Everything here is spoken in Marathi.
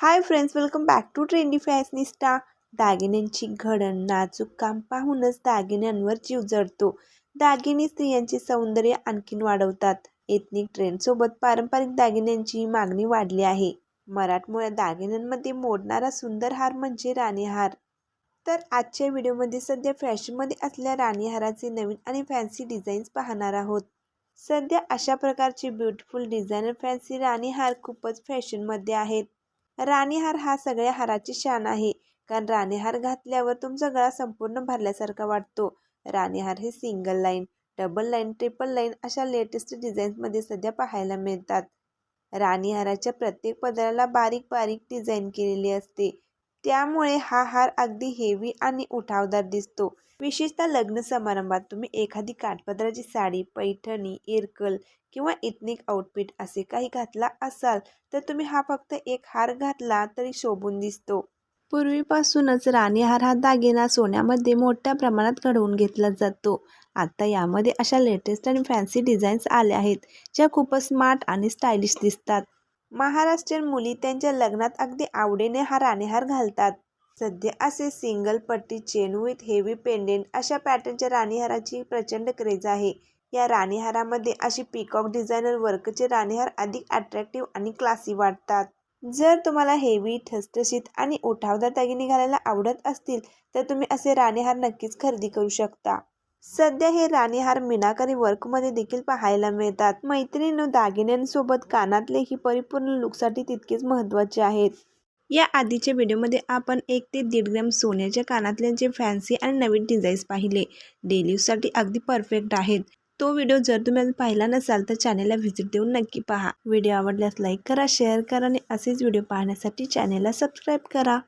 Hi friends welcome back to trendy fashionista दागिन्यांची घडण नाजूक काम पाहूनच दागिन्यांवर जीव जडतो दागिने स्त्रियांचे सौंदर्य आणखीन वाढवतात. एथनिक ट्रेंडसोबत पारंपरिक दागिन्यांची मागणी वाढली आहे. मराठमोळ्या दागिन्यांमध्ये मोडणारा सुंदर हार म्हणजे राणीहार तर आजच्या व्हिडिओमध्ये सध्या फॅशनमध्ये असल्या राणीहाराचे नवीन आणि फॅन्सी डिझाईन्स पाहणार आहोत. सध्या अशा प्रकारचे ब्युटिफुल डिझायनर फॅन्सी राणीहार खूपच फॅशनमध्ये आहेत. राणीहार हा सगळ्या हाराची शान आहे. कारण राणीहार घातल्यावर तुमचा गळा संपूर्ण भरल्यासारखा वाटतो. राणीहार हे single line double line triple line अशा लेटेस्ट डिझाईन्समध्ये सध्या पाहायला मिळतात. राणीहाराच्या प्रत्येक पदराला बारीक बारीक डिझाईन केलेली असते. त्यामुळे हा हार अगदी हेवी आणि उठावदार दिसतो. विशेषतः लग्न समारंभात तुम्ही एखादी काठपदराची साडी पैठणी इरकल किंवा इथनिक आउटफिट असे काही घातला असाल तर तुम्ही हा फक्त एक हार घातला तरी शोभून दिसतो. पूर्वीपासूनच राणीहार हा दागिना सोन्यामध्ये मोठ्या प्रमाणात घडवून घेतला जातो. आता यामध्ये अशा लेटेस्ट आणि फॅन्सी डिझाईन्स आल्या आहेत ज्या खूपच स्मार्ट आणि स्टायलिश दिसतात. महाराष्ट्रीयन मुली त्यांच्या लग्नात अगदी आवडीने हा राणेहार घालतात. सध्या असे सिंगल पट्टी चेन विथ हेवी पेंडेंट अशा पॅटर्नच्या राणीहाराची प्रचंड क्रेज आहे. या राणीहारामध्ये अशी पिकॉक डिझायनर वर्कचे राणीहार अधिक अट्रॅक्टिव्ह आणि क्लासी वाटतात. जर तुम्हाला हेवी ठसठशीत आणि उठावदार दागिने घालायला आवडत असतील तर तुम्ही असे राणीहार नक्कीच खरेदी करू शकता. सध्या हे राणीहार मीनाकारी वर्कमध्ये देखील पाहायला मिळतात. मैत्रिणी दागिन्यांसोबत कानातले ही परिपूर्ण लुकसाठी तितकेच महत्त्वाचे आहेत. या आधीच्या व्हिडिओमध्ये आपण एक ते दीड ग्रॅम सोन्याच्या कानातल्यांचे फॅन्सी आणि नवीन डिझाईन्स पाहिले डेली यूजसाठी अगदी परफेक्ट आहेत. तो व्हिडिओ जर तुम्ही अजून पाहिला नसाल तर चॅनेलला व्हिजिट देऊन नक्की पहा. व्हिडिओ आवडल्यास लाईक करा शेअर करा आणि असेच व्हिडिओ पाहण्यासाठी चॅनेलला सबस्क्राईब करा.